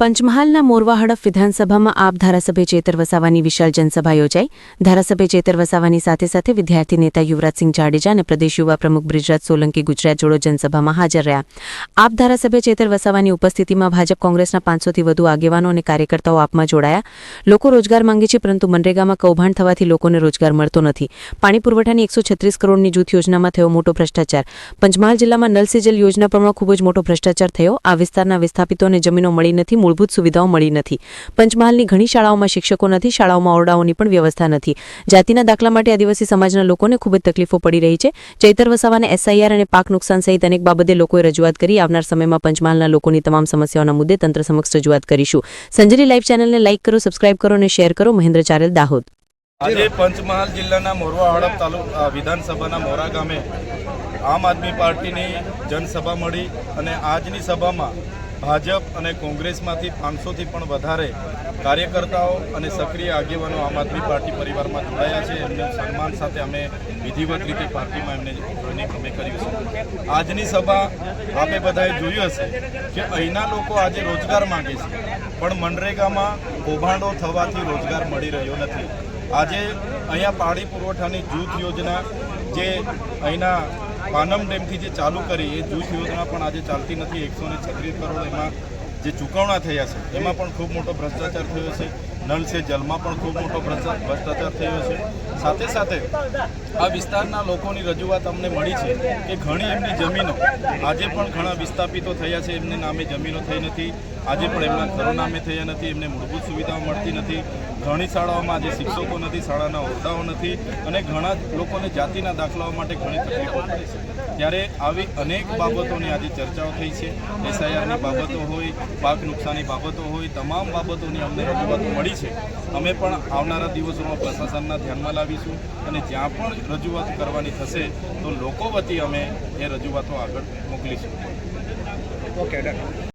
પંચમહાલના મોરવા હડફ વિધાનસભામાં આપ ધારાસભ્ય ચેતર વસાવાની વિશાળ જનસભા યોજાઈ. ધારાસભ્ય ચેતર વસાવાની સાથે સાથે વિદ્યાર્થી નેતા યુવરાજસિંહ જાડેજા અને પ્રદેશ યુવા પ્રમુખ બ્રિજરાજ સોલંકી ગુજરાત જોડો જનસભામાં હાજર રહ્યા. આપ ધારાસભ્ય ચેતર વસાવાની ઉપસ્થિતિમાં ભાજપ કોંગ્રેસના પાંચસોથી વધુ આગેવાનો અને કાર્યકર્તાઓ આપમાં જોડાયા. લોકો રોજગાર માંગે છે પરંતુ મનરેગામાં કૌભાંડ થવાથી લોકોને રોજગાર મળતો નથી. પાણી પુરવઠાની એકસો છત્રીસ કરોડની જૂથ યોજનામાં થયો મોટો ભ્રષ્ટાચાર. પંચમહાલ જિલ્લામાં નલ સે જલ યોજના પણ ખૂબ જ મોટો ભ્રષ્ટાચાર થયો. આ વિસ્તારના વિસ્થાપિતોને જમીનો મળી નથી મૂળભૂત સુવિધાઓ મળી નથી. પંચમહાલની ઘણી શાળાઓમાં શિક્ષકો નથી, શાળાઓમાં ઓરડાઓની પણ વ્યવસ્થા નથી. જાતિના દાખલા માટે આદિવાસી સમાજના લોકોને ખૂબ જ તકલીફો પડી રહી છે. ચૈતર વસાવાને એસઆઈઆર અને પાક નુકસાન સહિત અનેક બાબતે લોકોએ રજૂઆત કરી. આવનાર સમયમાં પંચમહાલના લોકોની તમામ સમસ્યાઓના મુદ્દે તંત્ર સમક્ષ રજૂઆત કરીશું. સંજરી લાઈવ ચેનલને લાઇક કરો, સબસ્ક્રાઇબ કરો અને શેર કરો. મહેન્દ્ર ચારેલ, દાહોદ. આજે પંચમહાલ જિલ્લાના મોરવા હડપ તાલુકા વિધાનસભાના મોરા ગામે આમ આદમી પાર્ટીની જનસભા મળી અને આજની સભામાં ભાજપ અને કોંગ્રેસમાંથી પાંચસોથી પણ વધારે કાર્યકર્તાઓ અને સક્રિય આગેવાનો આમ આદમી પાર્ટી પરિવારમાં જોડાયા છે. એમને સન્માન સાથે અમે વિધિવત રીતે પાર્ટીમાં એમને જોઈનિંગ અમે કર્યું છે. આજની સભા આપે બધાએ જોયું હશે કે અહીંના લોકો આજે રોજગાર માંગે છે, પણ મનરેગામાં કૌભાંડો થવાથી રોજગાર મળી રહ્યો નથી. આજે અહીંયા પાણી પુરવઠાની જૂથ યોજના જે અહીંના પાનમ ડેમથી જે ચાલુ કરી, એ જૂથ યોજના પણ આજે ચાલતી નથી. એકસો ને છત્રીસ કરોડ એમાં જે ચૂકવણા થયા છે, એમાં પણ ખૂબ મોટો ભ્રષ્ટાચાર થયો છે. નલ છે, જલમાં પણ ખૂબ મોટો ભ્રષ્ટા- ભ્રષ્ટાચાર થયો છે. સાથે સાથે આ વિસ્તારના લોકોની રજૂઆત અમને મળી છે કે ઘણી એમની જમીનો આજે પણ ઘણા વિસ્થાપિતો થયા છે. એમને નામે જમીનો થઈ નથી. આજે પણ એમના ઘરો નામે થયા નથી. એમને મૂળભૂત સુવિધાઓ મળતી નથી. ઘણી શાળાઓમાં આજે શિક્ષકો નથી, શાળાના હોદ્દાઓ નથી અને ઘણા લોકોને જાતિના દાખલાઓ માટે ઘણી તકલીફો પડે છે. ત્યારે આવી અનેક બાબતોની આજે ચર્ચાઓ થઈ છે. એસઆઈઆરની બાબતો હોય, પાક નુકસાની બાબતો હોય, તમામ બાબતોની અમને રજૂઆતો મળી છે. અમે પણ આવનારા દિવસોમાં પ્રશાસનના ધ્યાનમાં લાવીશું અને જ્યાં પણ રજૂઆત કરવાની થશે તો લોકો વતી અમે એ રજૂઆતો આગળ મોકલીશું. ઓકે